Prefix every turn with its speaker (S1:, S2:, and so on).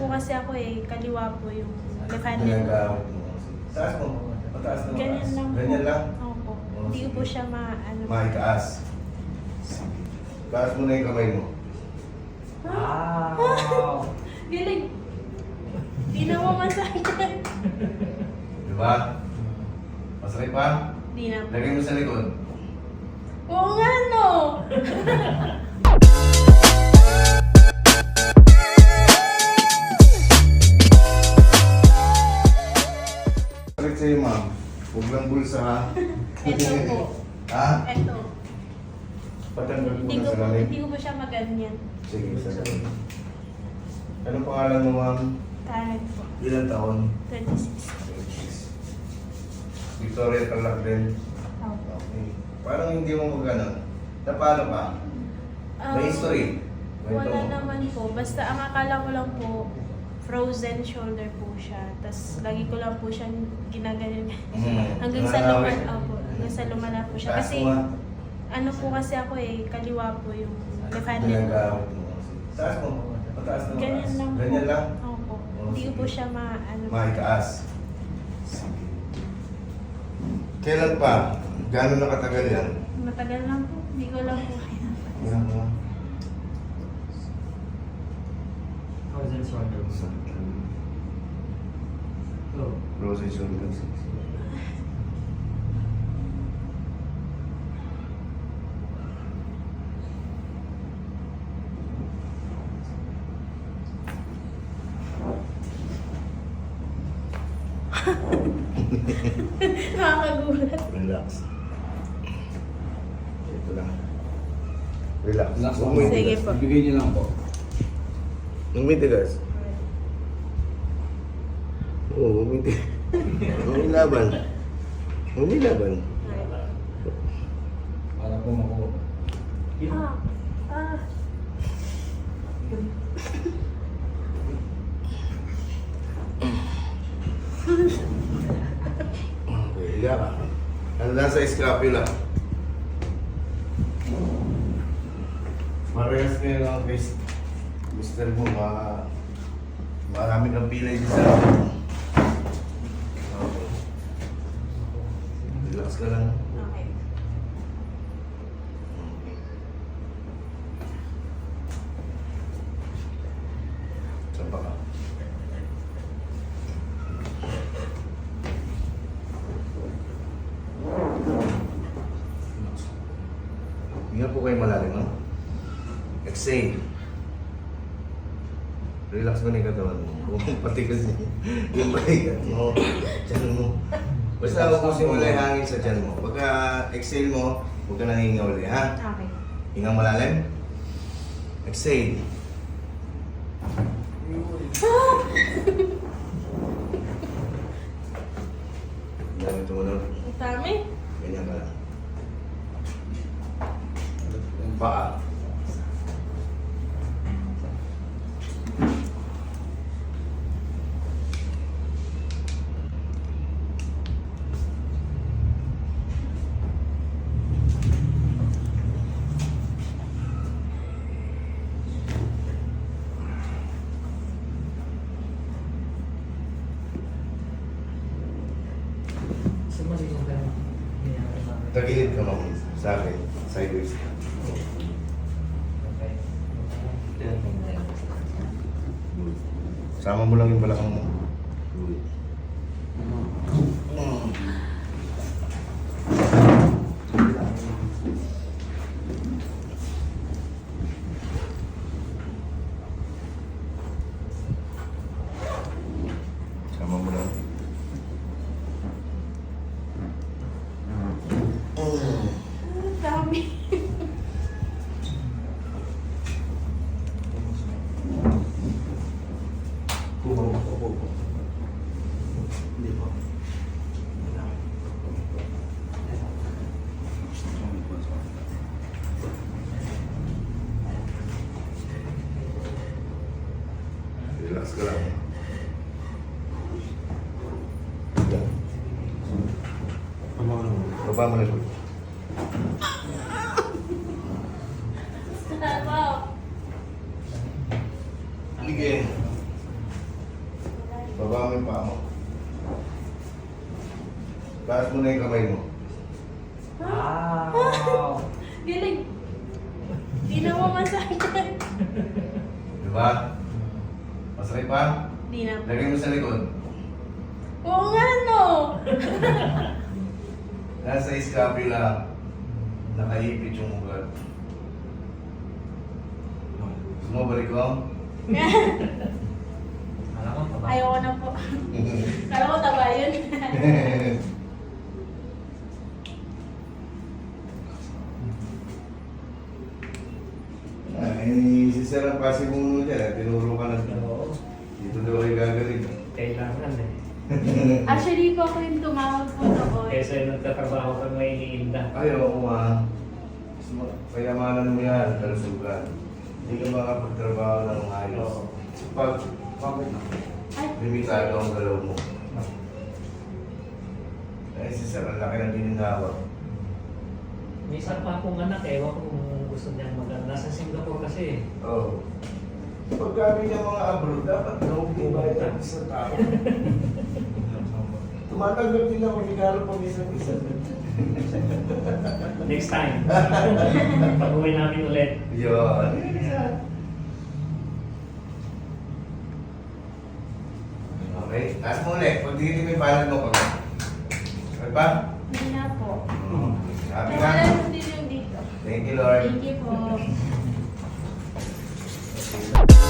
S1: po kasi ako eh, kaliwa po yung left handed.
S2: Mo. Taas mo. Mataas na
S1: Ganyan
S2: mataas.
S1: lang
S2: Ganyan
S1: po.
S2: lang.
S1: Opo.
S2: Oh,
S1: Hindi ko po siya ma... Ano,
S2: Maitaas. Sige. Taas mo na yung kamay mo.
S3: Wow!
S1: Galing. Di na mo masakit.
S2: Di ba? Masakit pa?
S1: Di na po.
S2: Lagay mo sa likod.
S1: Oo nga no!
S2: Huwag lang bulsa, ha?
S1: Ito po.
S2: ha?
S1: Ito.
S2: Patanggal
S1: Hindi
S2: na
S1: ko
S2: sa lalim.
S1: hindi ko po siya maganyan.
S2: Sige, sa lalim. Anong pangalan mo, ma'am?
S1: Karen po.
S2: Ilan taon?
S1: 26.
S2: Victoria Tarlac din.
S1: Opo.
S2: Okay. Parang hindi mo magano. Na paano pa?
S1: Um,
S2: May history.
S1: Wala naman po. Basta ang akala ko lang po, frozen shoulder po siya. Tapos lagi ko lang po siya ginaganyan.
S2: Mm.
S1: Hanggang sa lumala po. Hanggang sa lumala po siya. Kasi
S2: ha?
S1: ano po kasi ako eh, kaliwa po yung left handed.
S2: Nagagamit mo. Taas mo. Mataas na.
S1: Ganyan lang po.
S2: Ganyan lang.
S1: Opo.
S2: Oh,
S1: Hindi ko po siya ma... Ano,
S2: Maitaas. Sige. Kailan pa? Gano'n nakatagal yan?
S1: matagal lang po. Hindi ko lang po kaya.
S2: Mo.
S3: Frozen shoulder. Oh.
S2: Frozen shoulders.
S1: Nakakagulat.
S2: Relax. Ito lang. Relax.
S4: Relax
S1: Sige po.
S4: Ibigay niyo lang po.
S2: Huwag mo itigas. Oo, huwag mo itigas. Huwag mo ilaban. Huwag mo ilaban.
S4: Para po makuha.
S1: Ah, ah.
S2: Okay, higa ka. Ano lang sa scapula? Parehas ngayon ang face. Mister mo, ma... Marami kang pilay dito sa... Okay. Relax ka lang.
S1: Okay.
S2: Saan pa ka? Hinga po kayo malalim, ha? Exhale. Relax mo na yung katawan mo. Kung patigas niya. Yung balikat mo. Diyan mo. Basta huwag mo simula yung hangin sa tiyan mo. Pagka exhale mo, huwag ka nang hinga uli, ha?
S1: Okay.
S2: Hinga malalim. Exhale. Dami tumunod.
S1: Ang dami.
S2: Ganyan ka lang. Paa.
S3: Sumali yung ganun.
S2: Tagilid ka ma'am. Sa akin. Sideways. Good. Sama mo lang yung balakang mo. Mm. Sama mo lang. Mm.
S1: Ang dami.
S2: Kuha mo ako po. Hindi po. Relax ka lang. Baba mo na po. Sige. Baba mo yung paa mo. Taas mo na yung kamay mo.
S3: Wow!
S1: Galing. Di na mo masakit.
S2: Diba? Masakit pa?
S1: Di na.
S2: Lagay mo sa likod.
S1: Oo nga no.
S2: Nasa scapula. Nakaipit yung ugat. Gusto mo balik ko?
S1: Ayoko na po. Kala ko taba yun.
S2: Ay, si Sir ang pasimuno dyan. Tinuro ka na.
S3: Oo.
S2: Dito daw ay gagaling.
S3: Kailangan eh.
S1: Actually po ako yung tumawag po noon.
S3: Kesa yung nagtatrabaho ka may iniinda.
S2: Ay, oo nga. Payamanan mo yan, kalusugan. Hindi ka makapagtrabaho ng ayos.
S3: Oo.
S2: Pag, pag
S1: Ay,
S2: limitado ang galaw mo. Ay, si Sir, ang laki ng gininawa.
S3: May isa pa akong anak, ewan ko kung gusto niyang mag Nasa Singapore kasi eh.
S2: Oo. Pag kami ng mga abroad, dapat daw di ba yan sa tao. Tumatanggap din ako regalo pag isang isa.
S3: Next time. Pag-uwi namin ulit.
S2: Yun. Okay, taas mo ulit. Pag dito may palad mo pag. Okay pa?
S1: hindi na sabi
S2: ka. Thank you, Lord.
S1: Thank you po.